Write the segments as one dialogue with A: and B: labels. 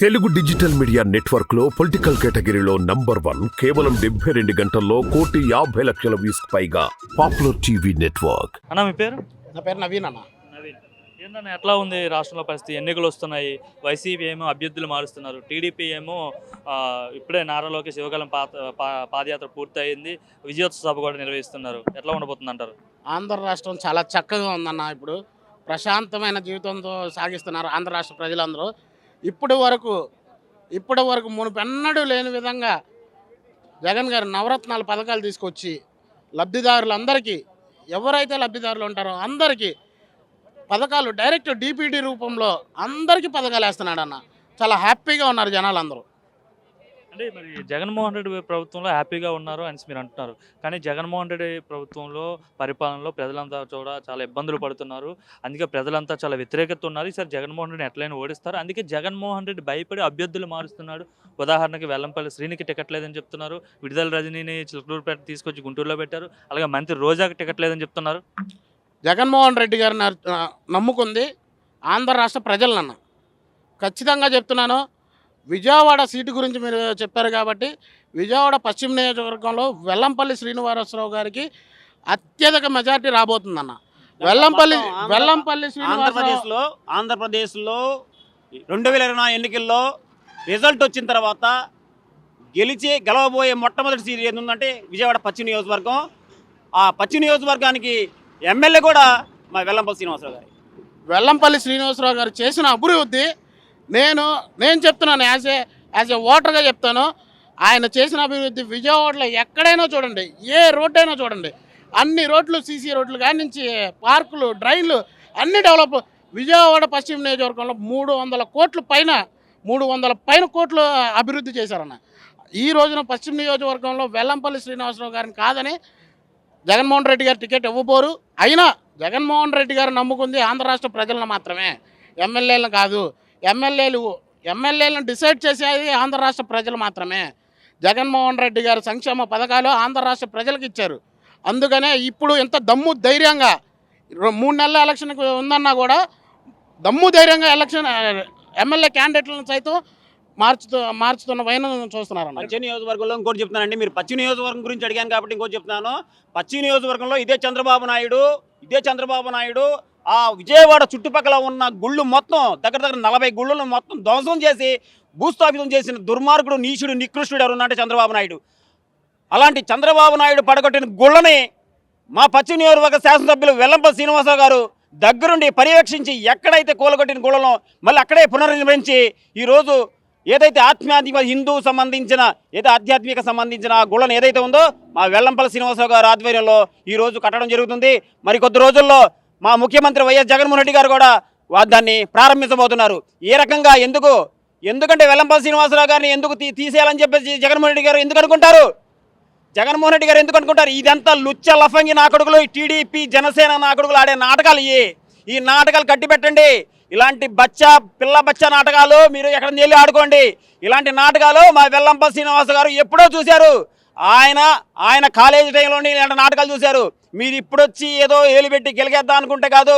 A: Telugu digital media నెట్వర్క్లో political కేటగిరీలో number one కేవలం డెబ్బై రెండు గంటల్లో కోటి యాభై లక్షల వ్యూస్ పైగా పాపులర్ టీవీ నెట్వర్క్.
B: అన్న మీ పేరు?
C: నా పేరు నవీన్ అన్న.
B: నవీన్. ఏందన్న ఎట్లా ఉంది రాష్ట్రంలో పరిస్థితి? ఎన్నికలు వస్తున్నాయి. వైసీపీ ఏమో అభ్యర్థులు మారుస్తున్నారు. టీడీపీ ఏమో ఆ, ఇప్పుడే నారా లోకేష్ శివకాలం పాత పా- పాదయాత్ర పూర్తయింది. విజయోత్సవ సభ కూడా నిర్వహిస్తున్నారు. ఎట్లా ఉండబోతుంది అంటారు
C: ఆంధ్ర రాష్ట్రం చాలా చక్కగా ఉందన్న ఇప్పుడు. ప్రశాంతమైన జీవితంతో సాగిస్తున్నారు ఆంధ్ర రాష్ట్ర ప్రజలందరూ. ఇప్పటి వరకు ఇప్పటి వరకు మునుపెన్నడూ లేని విధంగా జగన్ గారు నవరత్నాల పథకాలు తీసుకొచ్చి లబ్ధిదారులందరికీ ఎవరైతే లబ్ధిదారులు ఉంటారో అందరికీ పథకాలు డైరెక్ట్ డిపిడి రూపంలో అందరికీ పథకాలు వేస్తున్నాడు అన్న చాలా హ్యాపీగా ఉన్నారు జనాలు అందరూ
B: అంటే మరి జగన్మోహన్ రెడ్డి ప్రభుత్వంలో హ్యాపీగా ఉన్నారు అని మీరు అంటున్నారు. కానీ జగన్మోహన్ రెడ్డి ప్రభుత్వంలో పరిపాలనలో ప్రజలంతా కూడా చాలా ఇబ్బందులు పడుతున్నారు. అందుకే ప్రజలంతా చాలా వ్యతిరేకత ఉన్నారు ఈసారి జగన్మోహన్ రెడ్డిని ఎట్లయినా ఓడిస్తారు. అందుకే జగన్మోహన్ రెడ్డి భయపడి అభ్యర్థులు మారుస్తున్నాడు. ఉదాహరణకి వెల్లంపల్లి శ్రీనికి టికెట్ లేదని చెప్తున్నారు. విడుదల రజనీని చిలకలూరుపేట తీసుకొచ్చి గుంటూరులో పెట్టారు. అలాగే మంత్రి రోజాకి టికెట్ లేదని చెప్తున్నారు.
C: జగన్మోహన్ రెడ్డి గారిని నమ్ముకుంది ఆంధ్ర రాష్ట్ర ప్రజలను ఖచ్చితంగా చెప్తున్నాను. విజయవాడ సీటు గురించి మీరు చెప్పారు కాబట్టి విజయవాడ పశ్చిమ నియోజకవర్గంలో వెల్లంపల్లి శ్రీనివాసరావు గారికి అత్యధిక మెజార్టీ రాబోతుందన్న. వెల్లంపల్లి వెల్లంపల్లి
D: ఆంధ్రప్రదేశ్లో ఆంధ్రప్రదేశ్లో రెండు వేల ఇరవై ఎన్నికల్లో రిజల్ట్ వచ్చిన తర్వాత గెలిచి గెలవబోయే మొట్టమొదటి సీట్ ఏంటంటే విజయవాడ పశ్చిమ నియోజకవర్గం. ఆ పశ్చిమ నియోజకవర్గానికి ఎమ్మెల్యే కూడా మా వెల్లంపల్లి శ్రీనివాసరావు గారు.
C: వెల్లంపల్లి శ్రీనివాసరావు గారు చేసిన అభివృద్ధి నేను నేను చెప్తున్నాను యాజ్ ఏ యాజ్ ఏ ఓటర్గా చెప్తాను. ఆయన చేసిన అభివృద్ధి విజయవాడలో ఎక్కడైనా చూడండి ఏ రోడ్డు అయినా చూడండి. అన్ని రోడ్లు సీసీ రోడ్లు కాడి నుంచి పార్కులు డ్రైన్లు అన్ని డెవలప్. విజయవాడ పశ్చిమ నియోజకవర్గంలో మూడు వందల కోట్ల పైన మూడు వందల పైన కోట్లు అభివృద్ధి చేశారన్న. ఈ రోజున పశ్చిమ నియోజకవర్గంలో వెల్లంపల్లి శ్రీనివాసరావు గారిని కాదని జగన్మోహన్ రెడ్డి గారు టికెట్ ఇవ్వబోరు. అయినా జగన్మోహన్ రెడ్డి గారు నమ్ముకుంది ఆంధ్ర రాష్ట్ర ప్రజలను మాత్రమే. ఎమ్మెల్యేలను కాదు. ఎమ్మెల్యేలు ఎమ్మెల్యేలను డిసైడ్ చేసేది ఆంధ్ర రాష్ట్ర ప్రజలు మాత్రమే. జగన్మోహన్ రెడ్డి గారు సంక్షేమ పథకాలు ఆంధ్ర రాష్ట్ర ప్రజలకు ఇచ్చారు. అందుకనే ఇప్పుడు ఎంత దమ్ము ధైర్యంగా మూడు నెలల ఎలక్షన్కి ఉందన్నా కూడా దమ్ము ధైర్యంగా ఎలక్షన్ ఎమ్మెల్యే క్యాండిడేట్లను సైతం మార్చుతూ మార్చుతున్న వైన చూస్తున్నారు
D: పశ్చిమ నియోజకవర్గంలో ఇంకోటి చెప్తున్నానండి. మీరు పశ్చిమ నియోజకవర్గం గురించి అడిగాను కాబట్టి ఇంకోటి చెప్తున్నాను. పశ్చిమ నియోజకవర్గంలో ఇదే చంద్రబాబు నాయుడు ఇదే చంద్రబాబు నాయుడు ఆ విజయవాడ చుట్టుపక్కల ఉన్న గుళ్ళు మొత్తం దగ్గర దగ్గర నలభై గుళ్ళను మొత్తం ధ్వంసం చేసి భూస్థాపితం చేసిన దుర్మార్గుడు నీచుడు నికృష్ణుడు ఎవరు ఉన్నారంటే చంద్రబాబు నాయుడు. అలాంటి చంద్రబాబు నాయుడు పడగొట్టిన గుళ్ళని మా పశ్చిమ నియోజకవర్గ శాసనసభ్యులు వెల్లంప శ్రీనివాసరావు గారు దగ్గరుండి పర్యవేక్షించి ఎక్కడైతే కూలగొట్టిన గుళ్ళను మళ్ళీ అక్కడే పునర్నిర్మించి ఈరోజు ఏదైతే ఆధ్యాత్మిక హిందూ సంబంధించిన ఏదో ఆధ్యాత్మిక సంబంధించిన ఆ గుళ్ళను ఏదైతే ఉందో మా వెల్లంపల్లి శ్రీనివాసరావు గారు ఆధ్వర్యంలో ఈ రోజు కట్టడం జరుగుతుంది. మరి కొద్ది రోజుల్లో మా ముఖ్యమంత్రి వైఎస్ జగన్మోహన్ రెడ్డి గారు కూడా దాన్ని ప్రారంభించబోతున్నారు. ఏ రకంగా ఎందుకు? ఎందుకంటే వెల్లంపల్లి శ్రీనివాసరావు గారిని ఎందుకు తీ తీసేయాలని చెప్పేసి జగన్మోహన్ రెడ్డి గారు ఎందుకు అనుకుంటారు? జగన్మోహన్ రెడ్డి గారు ఎందుకు అనుకుంటారు? ఇదంతా లుచ్చ లఫంగి నాకుడుగులు టీడీపీ జనసేన నాకుడుగులు ఆడే నాటకాలు ఇవి ఈ నాటకాలు కట్టి పెట్టండి. ఇలాంటి బచ్చా పిల్ల బచ్చా నాటకాలు మీరు ఎక్కడ వెళ్ళి ఆడుకోండి. ఇలాంటి నాటకాలు మా వెల్లంపల్లి శ్రీనివాస గారు ఎప్పుడో చూశారు. ఆయన ఆయన కాలేజీ టైంలోని ఇలాంటి నాటకాలు చూశారు. మీరు ఇప్పుడు వచ్చి ఏదో ఏలు పెట్టి గెలిగేద్దాం అనుకుంటే కాదు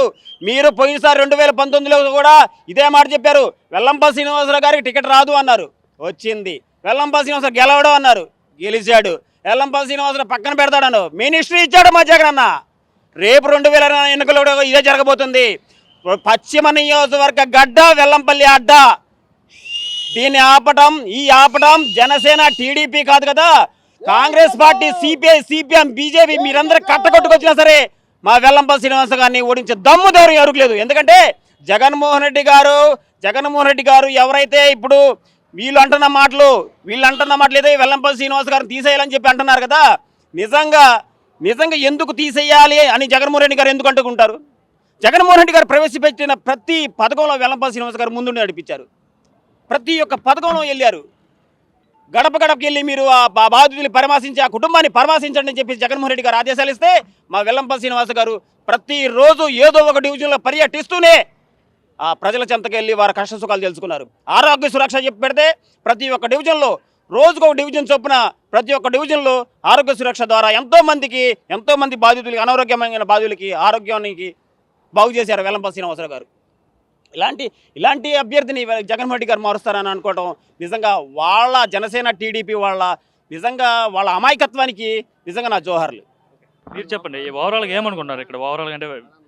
D: మీరు పోయినసారి రెండు వేల పంతొమ్మిదిలో కూడా ఇదే మాట చెప్పారు. వెల్లంపల్లి శ్రీనివాసరావు గారికి టికెట్ రాదు అన్నారు. వచ్చింది. వెల్లంపల్లి శ్రీనివాసరావు గెలవడం అన్నారు. గెలిచాడు. వెల్లంపల్లి శ్రీనివాసరావు పక్కన పెడతాడను. మినిస్ట్రీ ఇచ్చాడు మా జగన్ అన్న రేపు రెండు వేల ఎన్నికలు కూడా ఇదే జరగబోతుంది. పశ్చిమ నియోజకవర్గ గడ్డ వెల్లంపల్లి అడ్డ. దీన్ని ఆపటం ఈ ఆపటం జనసేన టీడీపీ కాదు కదా. Congress party CPI CPM BJP మీరందరూ కట్టకొట్టుకొచ్చినా సరే మా వెల్లంపల్లి శ్రీనివాస గారిని ఓడించే దమ్ము ధైర్యం ఎవరికి లేదు ఎందుకంటే జగన్మోహన్ రెడ్డి గారు జగన్మోహన్ రెడ్డి గారు ఎవరైతే ఇప్పుడు వీళ్ళు అంటున్న మాటలు వీళ్ళు అంటున్న మాటలు ఏదో వెల్లంపల్లి శ్రీనివాస గారిని తీసేయాలని చెప్పి అంటున్నారు కదా నిజంగా నిజంగా ఎందుకు తీసేయాలి అని జగన్మోహన్ రెడ్డి గారు ఎందుకు అంటుకుంటారు? జగన్మోహన్ రెడ్డి గారు ప్రవేశపెట్టిన ప్రతి పథకంలో వెల్లంపల్లి శ్రీనివాస గారు ముందు నడిపించారు. ప్రతి ఒక్క పథకంలో వెళ్ళారు. గడప గడపకి వెళ్ళి మీరు ఆ బాధితులు పరామర్శించి ఆ కుటుంబాన్ని పరామర్శించండి అని చెప్పి జగన్మోహన్ రెడ్డి గారు ఆదేశాలు ఇస్తే మా వెల్లంపల్లి శ్రీనివాస గారు ప్రతిరోజు ఏదో ఒక డివిజన్లో పర్యటిస్తూనే ఆ ప్రజల చెంతకి వెళ్ళి వారి కష్ట సుఖాలు తెలుసుకున్నారు. ఆరోగ్య సురక్ష చెప్పి పెడితే ప్రతి ఒక్క డివిజన్లో రోజుకు ఒక డివిజన్ చొప్పున ప్రతి ఒక్క డివిజన్లో ఆరోగ్య సురక్ష ద్వారా ఎంతోమందికి ఎంతోమంది బాధితులకి అనారోగ్యమైన బాధితులకి ఆరోగ్యానికి బాగు చేశారు వెల్లంపల్లి శ్రీనివాసరావు గారు. ఇలాంటి ఇలాంటి అభ్యర్థిని జగన్మోహన్ రెడ్డి గారు మారుస్తారని అనుకోవడం నిజంగా వాళ్ళ జనసేన టీడీపీ వాళ్ళ నిజంగా వాళ్ళ అమాయకత్వానికి నిజంగా నా జోహర్లు.
B: మీరు చెప్పండి ఓవరాల్గా ఏమనుకున్నారు ఇక్కడ? ఓవరాల్గా అంటే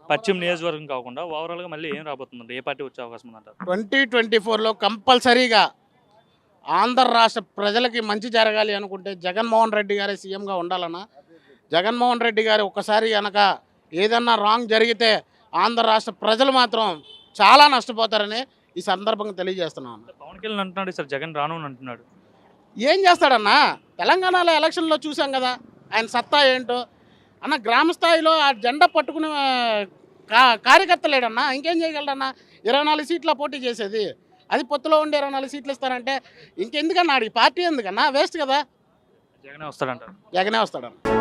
B: పశ్చిమ నియోజకవర్గం కాకుండా ఓవరాల్గా మళ్ళీ ఏం రాబోతుందంటే ఏ పార్టీ వచ్చే అవకాశం ఉందంటారు?
C: ట్వంటీ ట్వంటీ ఫోర్లో కంపల్సరీగా ఆంధ్ర రాష్ట్ర ప్రజలకి మంచి జరగాలి అనుకుంటే జగన్మోహన్ రెడ్డి గారే సీఎంగా ఉండాలన్నా జగన్మోహన్ రెడ్డి గారు ఒక్కసారి కనుక ఏదన్నా రాంగ్ జరిగితే ఆంధ్ర రాష్ట్ర ప్రజలు మాత్రం చాలా నష్టపోతారని ఈ సందర్భంగా తెలియజేస్తున్నాను
B: పవన్ కళ్యాణ్ అంటున్నాడు సార్ జగన్ రాను అంటున్నాడు.
C: ఏం చేస్తాడన్నా? తెలంగాణలో ఎలక్షన్లో చూసాం కదా ఆయన సత్తా ఏంటో. అన్న గ్రామ స్థాయిలో ఆ జెండా పట్టుకునే కార్యకర్త లేడన్నా ఇంకేం చేయగలడన్నా? ఇరవై నాలుగు సీట్ల పోటీ చేసేది. అది పొత్తులో ఉండి ఇరవై నాలుగు సీట్లు ఇస్తారంటే ఇంకెందుకన్నా? ఆడి పార్టీ ఎందుకన్నా? వేస్ట్ కదా.
B: జగనే వస్తాడంటారు.
C: జగనే వస్తాడన్న.